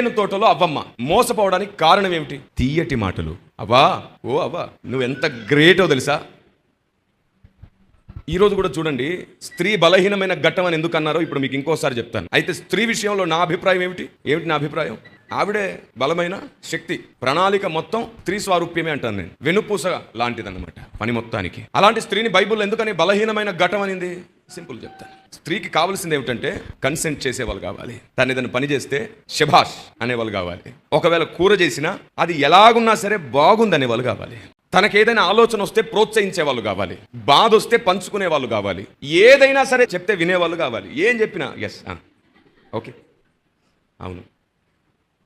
తోటలో అవ్వమ్మ. మోసపోవడానికి కారణం ఏమిటి? తీయటి మాటలు. అవ్వా? ఓ అవ్వా. నువ్వు ఎంత గ్రేటో తెలుసా? ఈ రోజు కూడా చూడండి స్త్రీ బలహీనమైన ఘట్టం అని ఎందుకు అన్నారో ఇప్పుడు మీకు ఇంకోసారి చెప్తాను. అయితే స్త్రీ విషయంలో నా అభిప్రాయం ఏమిటి? ఏమిటి నా అభిప్రాయం? ఆవిడే బలమైన శక్తి ప్రణాళిక మొత్తం స్త్రీ స్వారూప్యమే అంటాను నేను. వెనుపూస లాంటిదన్నమాట పని మొత్తానికి. అలాంటి స్త్రీని బైబుల్ ఎందుకని బలహీనమైన ఘటం అనింది? సింపుల్ చెప్తాను. స్త్రీకి కావాల్సింది ఏమిటంటే కన్సెంట్ చేసేవాళ్ళు కావాలి. తను ఏదైనా పని చేస్తే శభాష్ అనేవాళ్ళు కావాలి. ఒకవేళ కూర చేసినా అది ఎలాగున్నా సరే బాగుందనే వాళ్ళు కావాలి తనకేదైనా ఆలోచన వస్తే ప్రోత్సహించే వాళ్ళు కావాలి. బాధ వస్తే పంచుకునే వాళ్ళు కావాలి. ఏదైనా సరే చెప్తే వినేవాళ్ళు కావాలి. ఏం చెప్పినా? ఎస్ ఓకే అవును.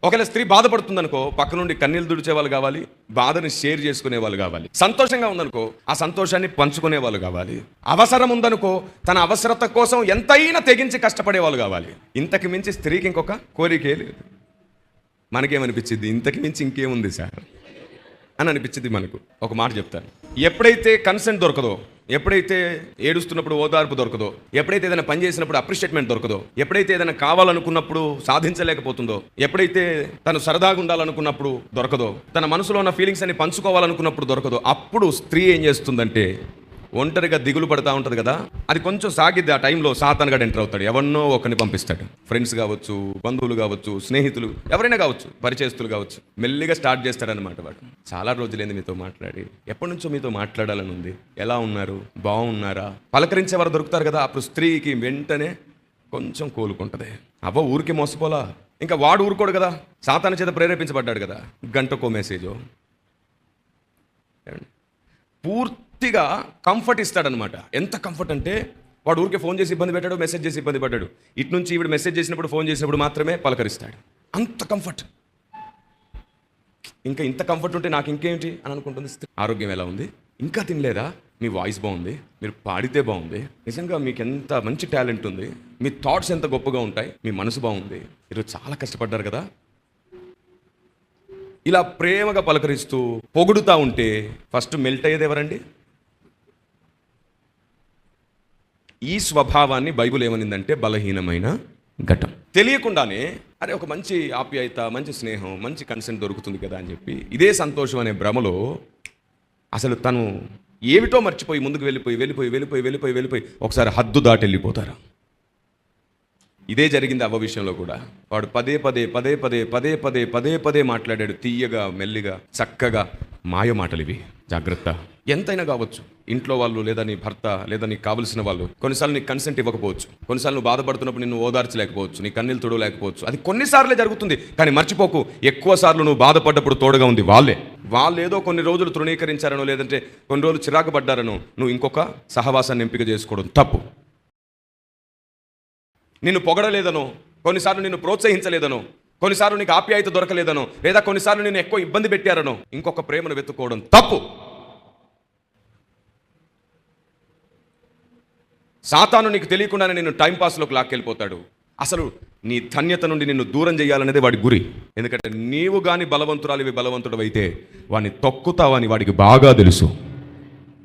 ఒకవేళ స్త్రీ బాధపడుతుందనుకో పక్క నుండి కన్నీళ్ళు దుడిచే వాళ్ళు కావాలి బాధని షేర్ చేసుకునే వాళ్ళు కావాలి. సంతోషంగా ఉందనుకో ఆ సంతోషాన్ని పంచుకునే వాళ్ళు కావాలి. అవసరం ఉందనుకో తన అవసరత కోసం ఎంతైనా తెగించి కష్టపడే వాళ్ళు కావాలి. ఇంతకు మించి స్త్రీకి ఇంకొక కోరికే లేదు. మనకేమనిపించింది? ఇంతకు మించి ఇంకేముంది సార్? అని అనిపించింది మనకు. ఒక మాట చెప్తాను. ఎప్పుడైతే కన్సెంట్ దొరకదో ఎప్పుడైతే ఏడుస్తున్నప్పుడు ఓదార్పు దొరకదో ఎప్పుడైతే ఏదైనా పని చేసినప్పుడు అప్రిషియేట్మెంట్ దొరకదో ఎప్పుడైతే ఏదైనా కావాలనుకున్నప్పుడు సాధించలేకపోతుందో ఎప్పుడైతే తను సరదాగా ఉండాలనుకున్నప్పుడు దొరకదో తన మనసులో ఉన్న ఫీలింగ్స్ అన్ని పంచుకోవాలనుకున్నప్పుడు దొరకదో అప్పుడు స్త్రీ ఏం చేస్తుందంటే ఒంటరిగా దిగులు పడతా ఉంటుంది కదా అది కొంచెం సాగిద్ది ఆ టైంలో సాతానుగా ఎంటర్ అవుతాడు. ఎవరినో ఒకరిని పంపిస్తాడు. ఫ్రెండ్స్ కావచ్చు బంధువులు కావచ్చు స్నేహితులు ఎవరైనా కావచ్చు పరిచయస్తులు కావచ్చు మెల్లిగా స్టార్ట్ చేస్తాడనమాట వాడు. చాలా రోజులైంది మీతో మాట్లాడి. ఎప్పటి నుంచో మీతో మాట్లాడాలని ఉంది. ఎలా ఉన్నారు? బాగున్నారా? పలకరించేవారు దొరుకుతారు కదా అప్పుడు స్త్రీకి వెంటనే కొంచెం కోలుకుంటుంది. అవ్వ ఊరికి మోసపోలా? ఇంకా వాడు ఊరుకోడు కదా సాతాన చేత ప్రేరేపించబడ్డాడు కదా. గంటకో మెసేజో పూర్తి పూర్తిగా కంఫర్ట్ ఇస్తాడనమాట. ఎంత కంఫర్ట్ అంటే వాడు ఊరికే ఫోన్ చేసి ఇబ్బంది పెట్టాడు మెసేజ్ చేసి ఇబ్బంది పడ్డాడు. ఇటు నుంచి ఈవిడ మెసేజ్ చేసినప్పుడు ఫోన్ చేసినప్పుడు మాత్రమే పలకరిస్తాడు. అంత కంఫర్ట్ ఇంకా ఇంత కంఫర్ట్ ఉంటే నాకు ఇంకేంటి అని అనుకుంటుంది స్త్రీ. ఆరోగ్యం ఎలా ఉంది? ఇంకా తినలేదా? మీ వాయిస్ బాగుంది మీరు పాడితే బాగుంది. నిజంగా మీకు ఎంత మంచి టాలెంట్ ఉంది మీ థాట్స్ ఎంత గొప్పగా ఉంటాయి మీ మనసు బాగుంది. మీరు చాలా కష్టపడ్డారు కదా. ఇలా ప్రేమగా పలకరిస్తూ పొగుడుతూ ఉంటే ఫస్ట్ మెల్ట్ అయ్యేది ఎవరండి? ఈ స్వభావాన్ని బైబుల్ ఏమనిందంటే బలహీనమైన ఘటం. తెలియకుండానే అరే ఒక మంచి ఆప్యాయత మంచి స్నేహం మంచి కన్సెంట్ దొరుకుతుంది కదా అని చెప్పి ఇదే సంతోషం అనే భ్రమలో అసలు తను ఏమిటో మర్చిపోయి ముందుకు వెళ్ళిపోయి వెళ్ళిపోయి వెళ్ళిపోయి వెళ్ళిపోయి వెళ్ళిపోయి ఒకసారి హద్దు దాటి వెళ్ళిపోతారు. ఇదే జరిగింది అవ్వ విషయంలో కూడా. వాడు పదే పదే పదే పదే పదే పదే పదే పదే మాట్లాడాడు తీయగా మెల్లిగా చక్కగా. మాయ మాటలు ఇవి జాగ్రత్త. ఎంతైనా కావచ్చు. ఇంట్లో వాళ్ళు లేదా నీ భర్త లేదా నీకు కావలసిన వాళ్ళు కొన్నిసార్లు నీకు కన్సెంట్ ఇవ్వకపోవచ్చు. కొన్నిసార్లు నువ్వు బాధపడుతున్నప్పుడు నిన్ను ఓదార్చలేకపోవచ్చు. నీ కన్నీళ్ళు తొడవలేకపోవచ్చు. అది కొన్నిసార్లే జరుగుతుంది. కానీ మర్చిపోకు. ఎక్కువ సార్లు నువ్వు బాధపడ్డప్పుడు తోడుగా ఉంది వాళ్ళే. వాళ్ళు ఏదో కొన్ని రోజులు తృణీకరించారనో లేదంటే కొన్ని రోజులు చిరాకు పడ్డారనో నువ్వు ఇంకొక సహవాసాన్ని ఎంపిక చేసుకోవడం తప్పు. నిన్ను పొగడలేదనో కొన్నిసార్లు నిన్ను ప్రోత్సహించలేదనో కొన్నిసార్లు నీకు ఆప్యాయత దొరకలేదనో లేదా కొన్నిసార్లు నేను ఎక్కువ ఇబ్బంది పెట్టారనో. ఇంకొక ప్రేమను వెతుక్కోవడం తప్పు. సాతాను నీకు తెలియకుండానే నిన్ను టైంపాస్లోకి లాక్కెళ్ళిపోతాడు. అసలు నీ ధన్యత నుండి నిన్ను దూరం చేయాలనేది వాడి గురి. ఎందుకంటే నీవు గాని బలవంతురాలివి బలవంతుడవైతే వాడిని తొక్కుతావని వాడికి బాగా తెలుసు.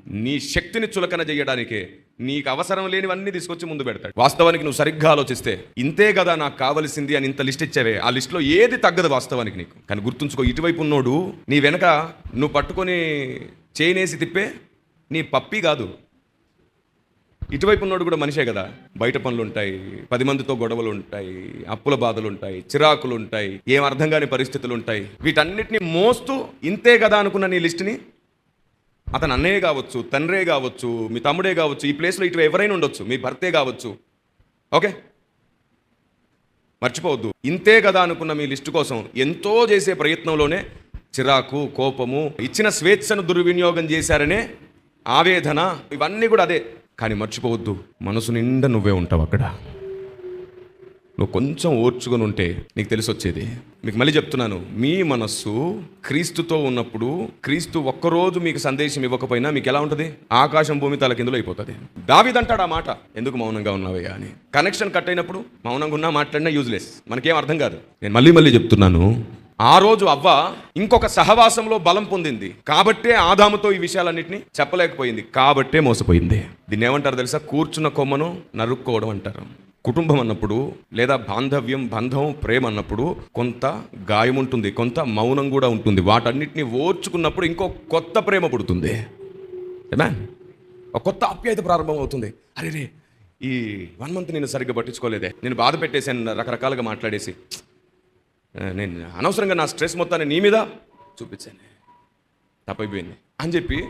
నీ శక్తిని చులకన చేయడానికే నీకు అవసరం లేనివన్నీ తీసుకొచ్చి ముందు పెడతాడు. వాస్తవానికి నువ్వు సరిగ్గా ఆలోచిస్తే ఇంతే కదా నాకు కావలసింది అని ఇంత లిస్ట్ ఇచ్చావే. ఆ లిస్ట్లో ఏది తగ్గదు వాస్తవానికి నీకు. కానీ గుర్తుంచుకో ఇటువైపు ఉన్నోడు నీ వెనక నువ్వు పట్టుకొని చేయనేసి తిప్పే నీ పప్పి కాదు. ఇటువైపు ఉన్నోడు కూడా మనిషే కదా బయట పనులు ఉంటాయి పది మందితో గొడవలు ఉంటాయి అప్పుల బాధలు ఉంటాయి చిరాకులు ఉంటాయి ఏం అర్థం కాని పరిస్థితులు ఉంటాయి వీటన్నిటిని మోస్తూ ఇంతే కదా అనుకున్న నీ లిస్ట్ని అతను అన్నయ్య కావచ్చు తండ్రే కావచ్చు మీ తమ్ముడే కావచ్చు ఈ ప్లేస్లో ఇటు ఎవరైనా ఉండొచ్చు మీ భర్తే కావచ్చు. ఓకే? మర్చిపోవద్దు. ఇంతే కదా అనుకున్న మీ లిస్టు కోసం ఎంతో చేసే ప్రయత్నంలోనే చిరాకు కోపము ఇచ్చిన స్వేచ్ఛను దుర్వినియోగం చేశారనే ఆవేదన ఇవన్నీ కూడా అదే. కానీ మర్చిపోవద్దు. మనసు నిండా నువ్వే ఉంటావు అక్కడ. నువ్వు కొంచెం ఓర్చుకొని ఉంటే నీకు తెలిసి వచ్చేది మీకు మళ్ళీ చెప్తున్నాను మీ మనస్సు క్రీస్తుతో ఉన్నప్పుడు క్రీస్తు ఒక్కరోజు మీకు సందేశం ఇవ్వకపోయినా మీకు ఎలా ఉంటుంది? ఆకాశం భూమి తల కిందలో అయిపోతుంది. దావిదంటాడు ఆ మాట ఎందుకు మౌనంగా ఉన్నావయ్యా అని. కనెక్షన్ కట్ అయినప్పుడు మౌనంగా ఉన్నా మాట్లాడినా యూజ్లెస్ మనకేం అర్థం కాదు. నేను మళ్ళీ మళ్ళీ చెప్తున్నాను ఆ రోజు అవ్వ ఇంకొక సహవాసంలో బలం పొందింది. కాబట్టే ఆదాముతో ఈ విషయాలన్నింటినీ చెప్పలేకపోయింది. కాబట్టే మోసపోయింది. దీన్ని ఏమంటారు తెలుసా? కూర్చున్న కొమ్మను నరుక్కోవడం అంటారు. కుటుంబం అన్నప్పుడు లేదా బాంధవ్యం బంధం ప్రేమ అన్నప్పుడు కొంత గాయం ఉంటుంది కొంత మౌనం కూడా ఉంటుంది. వాటన్నిటిని ఓర్చుకున్నప్పుడు ఇంకో కొత్త ప్రేమ పుడుతుంది. ఏమా? ఒక కొత్త ఆప్యాయత ప్రారంభం అవుతుంది. అరే రే ఈ వన్ మంత్ నేను సరిగ్గా పట్టించుకోలేదే. నేను బాధ పెట్టేశాను రకరకాలుగా మాట్లాడేసి. నేను అనవసరంగా నా స్ట్రెస్ మొత్తాన్ని నీ మీద చూపించాను. తప్పైపోయింది. అని చెప్పి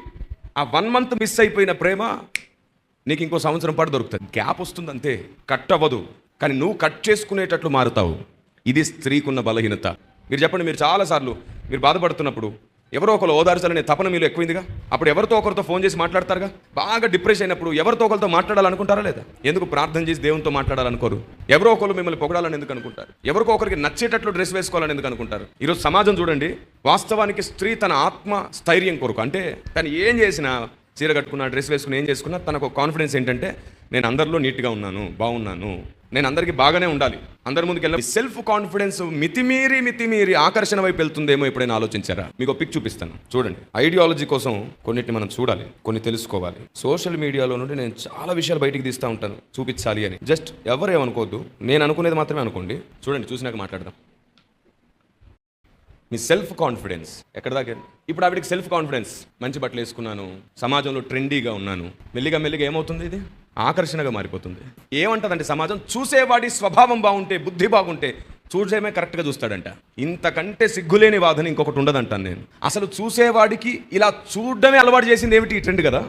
ఆ వన్ మంత్ మిస్ అయిపోయిన ప్రేమ నీకు ఇంకో సంవత్సరం పాటు దొరుకుతుంది. గ్యాప్ వస్తుంది అంతే కట్ అవ్వదు. కానీ నువ్వు కట్ చేసుకునేటట్లు మారుతావు. ఇది స్త్రీకున్న బలహీనత. మీరు చెప్పండి మీరు చాలాసార్లు మీరు బాధపడుతున్నప్పుడు ఎవరో ఒకరు ఓదార్చాలనే తపన మీలో ఎక్కువైందిగా? అప్పుడు ఎవరితో ఒకరితో ఫోన్ చేసి మాట్లాడతారుగా? బాగా డిప్రెస్ అయినప్పుడు ఎవరితో ఒకరితో మాట్లాడాలనుకుంటారా లేదా? ఎందుకు ప్రార్థన చేసి దేవునితో మాట్లాడాలనుకోరు? ఎవరో ఒకరు మిమ్మల్ని పొగడాలని ఎందుకు అనుకుంటారు? ఎవరికో ఒకరికి నచ్చేటట్లు డ్రెస్ వేసుకోవాలని ఎందుకు అనుకుంటారు? ఈరోజు సమాజం చూడండి వాస్తవానికి స్త్రీ తన ఆత్మ స్థైర్యం కొరకు అంటే తను ఏం చేసినా చీర కట్టుకున్న డ్రెస్ వేసుకుని ఏం చేసుకున్నా తనకు కాన్ఫిడెన్స్ ఏంటంటే నేను అందరిలో నీట్గా ఉన్నాను బాగున్నాను. నేను అందరికీ బాగానే ఉండాలి. అందరి ముందుకు వెళ్ళి సెల్ఫ్ కాన్ఫిడెన్స్ మితిమీరి మితిమీరి ఆకర్షణ వైపు వెళ్తుందేమో ఎప్పుడైనా ఆలోచించారా? మీకు పిక్ చూపిస్తాను. చూడండి. ఐడియాలజీ కోసం కొన్నిటిని మనం చూడాలి కొన్ని తెలుసుకోవాలి. సోషల్ మీడియాలో నుండి నేను చాలా విషయాలు బయటికి తీస్తూ ఉంటాను. చూపించాలి అని. జస్ట్ ఎవరు ఏమనుకోవద్దు. నేను అనుకునేది మాత్రమే అనుకోండి. చూడండి చూసినాక మాట్లాడదాం. మీ సెల్ఫ్ కాన్ఫిడెన్స్ ఎక్కడ దాకా? ఇప్పుడు ఆవిడకి సెల్ఫ్ కాన్ఫిడెన్స్ మంచి బట్టలు వేసుకున్నాను. సమాజంలో ట్రెండీగా ఉన్నాను. మెల్లిగా మెల్లిగా ఏమవుతుంది ఇది? ఆకర్షణగా మారిపోతుంది. ఏమంటదంటే సమాజం? చూసేవాడి స్వభావం బాగుంటే బుద్ధి బాగుంటే చూసేమే కరెక్ట్గా చూస్తాడంట. ఇంతకంటే సిగ్గులేని వాదన ఇంకొకటి ఉండదంటాను నేను. అసలు చూసేవాడికి ఇలా చూడడమే అలవాటు చేసింది ఏమిటి ఈ ట్రెండ్ కదా?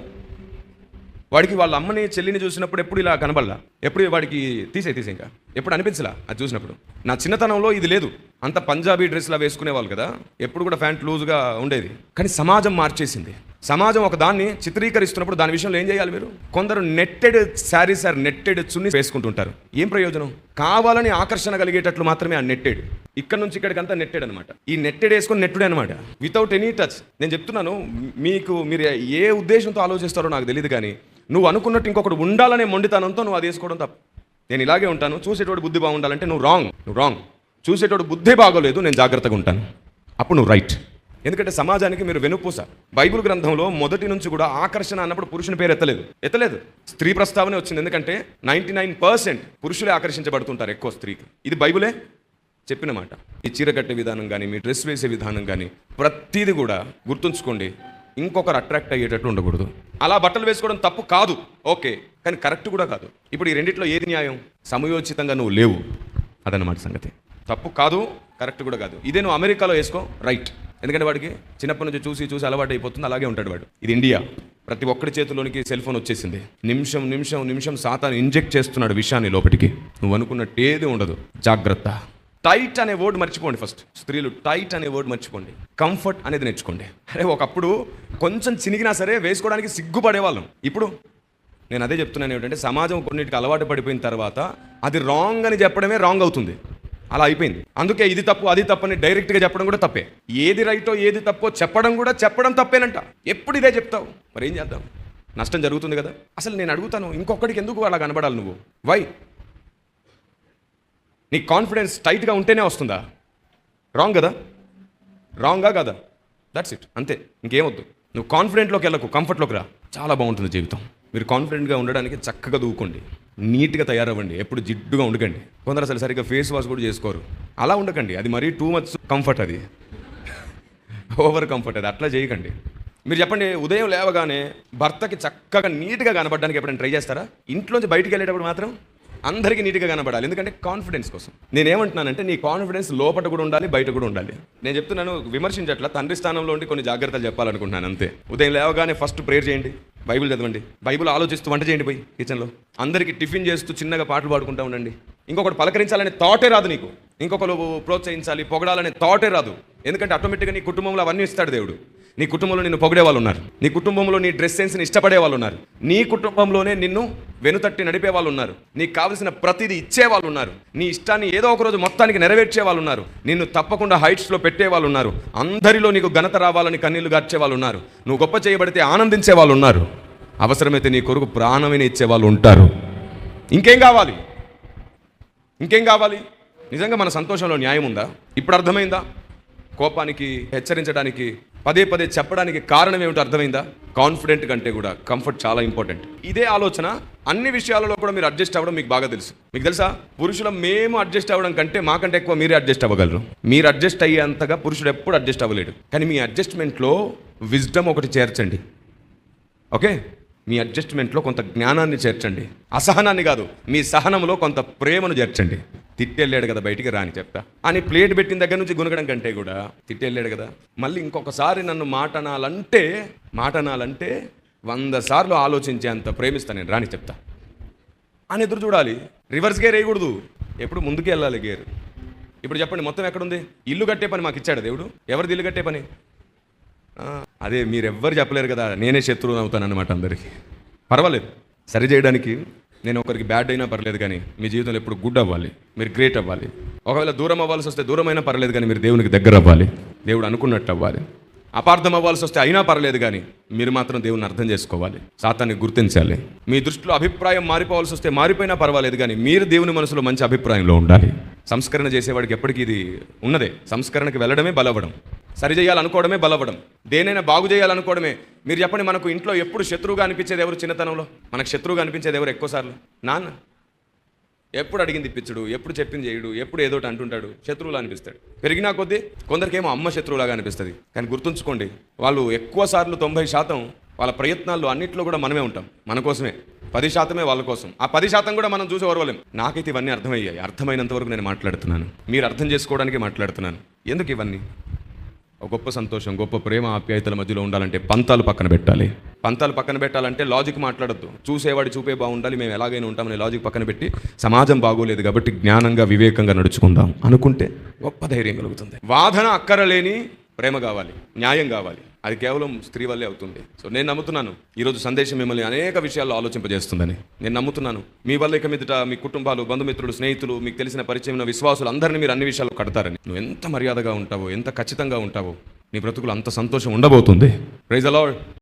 వాడికి వాళ్ళ అమ్మని చెల్లిని చూసినప్పుడు ఎప్పుడు ఇలా కనబడలా? ఎప్పుడు వాడికి తీసే తీసే ఇంకా. ఎప్పుడు అనిపించలా అది చూసినప్పుడు? నా చిన్నతనంలో ఇది లేదు. అంత పంజాబీ డ్రెస్లా వేసుకునేవాళ్ళు కదా. ఎప్పుడు కూడా ప్యాంట్ లూజ్గా ఉండేది. కానీ సమాజం మార్చేసింది. సమాజం ఒక దాన్ని చిత్రీకరిస్తున్నప్పుడు దాని విషయంలో ఏం చేయాలి మీరు? కొందరు netted saris or netted chunni వేసుకుంటుంటారు. ఏం ప్రయోజనం? కావాలని ఆకర్షణ కలిగేటట్లు మాత్రమే ఆ నెట్టెడ్. ఇక్కడ నుంచి ఇక్కడికి అంతా నెట్టెడ్ అనమాట ఈ నెట్టెడ్ వేసుకొని నెట్టుడే అనమాట వితౌట్ ఎనీ టచ్ నేను చెప్తున్నాను మీకు మీరు ఏ ఉద్దేశంతో ఆలోచిస్తారో నాకు తెలియదు కానీ నువ్వు అనుకున్నట్టు ఇంకొకటి ఉండాలనే మొండితనంతో నువ్వు అది వేసుకోవడం తప్పు. నేను ఇలాగే ఉంటాను చూసేటోడు బుద్ధి బాగుండాలంటే నువ్వు రాంగ్ నువ్వు రాంగ్ చూసేటోడు బుద్ధి బాగోలేదు నేను జాగ్రత్తగా ఉంటాను. అప్పుడు నువ్వు రైట్ ఎందుకంటే సమాజానికి మీరు వెనుపూస. బైబిల్ గ్రంథంలో మొదటి నుంచి కూడా ఆకర్షణ అన్నప్పుడు పురుషుని పేరు ఎత్తలేదు. ఎత్తలేదు. స్త్రీ ప్రస్తావనే వచ్చింది. ఎందుకంటే నైంటీ నైన్ పర్సెంట్ పురుషులే ఆకర్షించబడుతుంటారు ఎక్కువ స్త్రీకి. ఇది బైబులే? చెప్పిన మాట. ఈ చీర కట్టే విధానం కానీ మీ డ్రెస్ వేసే విధానం కానీ ప్రతిదీ కూడా గుర్తుంచుకోండి. ఇంకొకరు అట్రాక్ట్ అయ్యేటట్టు ఉండకూడదు. అలా బట్టలు వేసుకోవడం తప్పు కాదు. ఓకే కానీ కరెక్ట్ కూడా కాదు. ఇప్పుడు ఈ రెండిట్లో ఏది న్యాయం? సమయోచితంగా నువ్వు లేవు. అదన్నమాట సంగతి. తప్పు కాదు కరెక్ట్ కూడా కాదు. ఇదే నువ్వు అమెరికాలో వేసుకో రైట్. ఎందుకంటే వాడికి చిన్నప్పటి నుంచి చూసి చూసి అలవాటు అయిపోతుంది అలాగే ఉంటాడు వాడు. ఇది ఇండియా. ప్రతి ఒక్కడి చేతిలోనికి సెల్ ఫోన్ వచ్చేసింది. నిమిషం నిమిషం నిమిషం సాతాను ఇంజెక్ట్ చేస్తున్నాడు విషయాన్ని లోపలికి నువ్వు అనుకున్నట్టు ఏది ఉండదు. జాగ్రత్త. టైట్ అనే వర్డ్ మర్చిపోండి ఫస్ట్. స్త్రీలు టైట్ అనే వర్డ్ మర్చిపోండి. కంఫర్ట్ అనేది నేర్చుకోండి. అరే ఒకప్పుడు కొంచెం చినిగినా సరే వేసుకోవడానికి సిగ్గుపడేవాళ్ళం. ఇప్పుడు నేను అదే చెప్తున్నాను ఏమిటంటే సమాజం కొన్నిటికి అలవాటు పడిపోయిన తర్వాత అది రాంగ్ అని చెప్పడమే రాంగ్ అవుతుంది. అలా అయిపోయింది. అందుకే ఇది తప్పు అది తప్పు అని డైరెక్ట్గా చెప్పడం కూడా తప్పే. ఏది రైటో ఏది తప్పో చెప్పడం కూడా చెప్పడం తప్పేనంట. ఎప్పుడు ఇదే చెప్తావు? మరి ఏం చేద్దాం? నష్టం జరుగుతుంది కదా. అసలు నేను అడుగుతాను ఇంకొకటికి ఎందుకు అలా కనబడాలి నువ్వు? వై నీ కాన్ఫిడెన్స్ టైట్గా ఉంటేనే వస్తుందా? రాంగ్ కదా? రాంగా కదా? దట్స్ ఇట్ అంతే. ఇంకేమొద్దు నువ్వు కాన్ఫిడెంట్లోకి వెళ్ళకు కంఫర్ట్లోకి రా. చాలా బాగుంటుంది జీవితం. మీరు కాన్ఫిడెంట్గా ఉండడానికి చక్కగా దూకండి నీట్గా తయారవ్వండి. ఎప్పుడు జిడ్డుగా ఉండకండి. కొందరు అసలు సరిగ్గా ఫేస్ వాష్ కూడా చేసుకోరు. అలా ఉండకండి. అది మరీ టూ మచ్ కంఫర్ట్ అది. ఓవర్ కంఫర్ట్ అది. అట్లా చేయకండి. మీరు చెప్పండి ఉదయం లేవగానే భర్తకి చక్కగా నీట్గా కనబడడానికి ఎప్పుడైనా ట్రై చేస్తారా? ఇంట్లోంచి బయటికి వెళ్ళేటప్పుడు మాత్రం? అందరికీ నీట్గా కనబడాలి. ఎందుకంటే కాన్ఫిడెన్స్ కోసం. నేనేమంటున్నానంటే నీ కాన్ఫిడెన్స్ లోపల కూడా ఉండాలి బయట కూడా ఉండాలి. నేను చెప్తున్నాను విమర్శించట్ల. తండ్రి స్థానంలో ఉండి కొన్ని జాగ్రత్తలు చెప్పాలనుకుంటున్నాను అంతే. ఉదయం లేవగానే ఫస్ట్ ప్రేయర్ చేయండి. బైబిల్ చదవండి. బైబిల్ ఆలోచిస్తూ వంట చేయండి పోయి కిచెన్లో అందరికీ టిఫిన్ చేస్తూ చిన్నగా పాటలు పాడుకుంటూ ఉండండి. ఇంకొకటి పలకరించాలనే థాటే రాదు నీకు. ఇంకొకరు ప్రోత్సహించాలి పొగడాలనే థాటే రాదు. ఎందుకంటే ఆటోమేటిక్గా నీ కుటుంబంలో అవన్నీ ఇస్తాడు దేవుడు. నీ కుటుంబంలో నిన్ను పొగిడే వాళ్ళు ఉన్నారు. నీ కుటుంబంలో నీ డ్రెస్ సెన్స్ని ఇష్టపడే వాళ్ళు ఉన్నారు. నీ కుటుంబంలోనే నిన్ను వెనుతట్టి నడిపే వాళ్ళు ఉన్నారు. నీకు కావలసిన ప్రతిదీ ఇచ్చే వాళ్ళు ఉన్నారు. నీ ఇష్టాన్ని ఏదో ఒక రోజు మొత్తానికి నెరవేర్చే వాళ్ళు ఉన్నారు. నిన్ను తప్పకుండా హైట్స్లో పెట్టే వాళ్ళు ఉన్నారు. అందరిలో నీకు ఘనత రావాలని కన్నీళ్ళు గార్చే వాళ్ళు ఉన్నారు. నువ్వు గొప్ప చేయబడితే ఆనందించే వాళ్ళు ఉన్నారు. అవసరమైతే నీ కొరకు ప్రాణమైన ఇచ్చే వాళ్ళు ఉంటారు. ఇంకేం కావాలి? ఇంకేం కావాలి? నిజంగా మన సంతోషంలో న్యాయం ఉందా? ఇప్పుడు అర్థమైందా? కోపానికి హెచ్చరించడానికి పదే పదే చెప్పడానికి కారణం ఏమిటో అర్థమైందా? కాన్ఫిడెంట్ కంటే కూడా కంఫర్ట్ చాలా ఇంపార్టెంట్ ఇదే ఆలోచన అన్ని విషయాలలో కూడా మీరు అడ్జస్ట్ అవ్వడం మీకు బాగా తెలుసు. మీకు తెలుసా? పురుషుల మేము అడ్జస్ట్ అవ్వడం కంటే మాకంటే ఎక్కువ మీరే అడ్జస్ట్ అవ్వగలరు. మీరు అడ్జస్ట్ అయ్యేంతగా పురుషుడు ఎప్పుడు అడ్జస్ట్ అవ్వలేడు. కానీ మీ అడ్జస్ట్మెంట్లో విజ్డమ్ ఒకటి చేర్చండి. ఓకే మీ అడ్జస్ట్మెంట్లో కొంత జ్ఞానాన్ని చేర్చండి. అసహనాన్ని కాదు మీ సహనంలో కొంత ప్రేమను చేర్చండి. తిట్టెళ్ళాడు కదా బయటికి రాని చెప్తా. అని ప్లేట్ పెట్టిన దగ్గర నుంచి గునగడం కంటే కూడా తిట్టెళ్ళాడు కదా. మళ్ళీ ఇంకొకసారి నన్ను మాట అనాలంటే మాట అనాలంటే వంద సార్లు ఆలోచించేంత ప్రేమిస్తా నేను రాని చెప్తా. అని ఎదురు చూడాలి. రివర్స్ గేర్ వేయకూడదు. ఎప్పుడు ముందుకు వెళ్ళాలి గేర్. ఇప్పుడు చెప్పండి మొత్తం ఎక్కడుంది? ఇల్లు కట్టే పని మాకు ఇచ్చాడు దేవుడు. ఎవరిది ఇల్లు కట్టే పని? అదే మీరు ఎవ్వరు చెప్పలేరు కదా నేనే శత్రువు అవుతాను అనమాట అందరికీ. పర్వాలేదు. సరి చేయడానికి నేను ఒకరికి బ్యాడ్ అయినా పర్లేదు కానీ మీ జీవితంలో ఎప్పుడు గుడ్ అవ్వాలి మీరు గ్రేట్ అవ్వాలి. ఒకవేళ దూరం అవ్వాల్సి వస్తే దూరం అయినా పర్లేదు కానీ మీరు దేవునికి దగ్గర అవ్వాలి దేవుడు అనుకున్నట్టు అవ్వాలి. అపార్థం అవ్వాల్సి వస్తే అయినా పర్లేదు కానీ మీరు మాత్రం దేవుని అర్థం చేసుకోవాలి సాతాన్ని గుర్తించాలి. మీ దృష్టిలో అభిప్రాయం మారిపోవాల్సి వస్తే మారిపోయినా పర్వాలేదు కానీ మీరు దేవుని మనసులో మంచి అభిప్రాయంలో ఉండాలి. సంస్కరణ చేసేవాడికి ఎప్పటికీ ఇది ఉన్నదే. సంస్కరణకి వెళ్ళడమే బలవడం. సరి చేయాలనుకోవడమే బలవడం. దేనైనా బాగు చేయాలనుకోవడమే. మీరు చెప్పండి మనకు ఇంట్లో ఎప్పుడు శత్రువుగా అనిపించేది ఎవరు చిన్నతనంలో? మనకు శత్రువుగా అనిపించేది ఎవరు ఎక్కువసార్లు నాన్న ఎప్పుడు అడిగింది ఇప్పించడు ఎప్పుడు చెప్పింది చేయడు ఎప్పుడు ఏదో ఒకటి అంటుంటాడు. శత్రువులా అనిపిస్తాడు. పెరిగినా కొద్దీ కొందరికేమో అమ్మ శత్రువులాగా అనిపిస్తుంది. కానీ గుర్తుంచుకోండి వాళ్ళు ఎక్కువ సార్లు తొంభై శాతం వాళ్ళ ప్రయత్నాల్లో అన్నింటిలో కూడా మనమే ఉంటాం. మన కోసమే. పది శాతమే వాళ్ళ కోసం. ఆ పది శాతం కూడా మనం చూసి ఓర్వలేం. నాకైతే ఇవన్నీ అర్థమయ్యాయి. అర్థమైనంత వరకు నేను మాట్లాడుతున్నాను. మీరు అర్థం చేసుకోవడానికి మాట్లాడుతున్నాను. ఎందుకు ఇవన్నీ? ఒక గొప్ప సంతోషం గొప్ప ప్రేమ ఆప్యాయతల మధ్యలో ఉండాలంటే పంతాలు పక్కన పెట్టాలి. పంతాలు పక్కన పెట్టాలంటే లాజిక్ మాట్లాడద్దు. చూసేవాడి చూపే బాగుండాలి మేము ఎలాగైనా ఉంటామనే లాజిక్ పక్కన పెట్టి సమాజం బాగోలేదు కాబట్టి జ్ఞానంగా వివేకంగా నడుచుకుందాం. అనుకుంటే గొప్ప ధైర్యం కలుగుతుంది. వాదన అక్కరలేని ప్రేమ కావాలి న్యాయం కావాలి. అది కేవలం స్త్రీ వల్లే అవుతుంది. సో నేను నమ్ముతున్నాను ఈరోజు సందేశం మిమ్మల్ని అనేక విషయాల్లో ఆలోచింపజేస్తుందని. నేను నమ్ముతున్నాను మీ వల్ల ఇక మీదట మీ కుటుంబాలు బంధుమిత్రులు స్నేహితులు మీకు తెలిసిన పరిచయం విశ్వాసులు అందరినీ మీరు అన్ని విషయాలు కడతారని. నువ్వు ఎంత మర్యాదగా ఉంటావో ఎంత ఖచ్చితంగా ఉంటావో నీ బ్రతుకులు అంత సంతోషం ఉండబోతుంది. ప్రైజ్ అలాడ్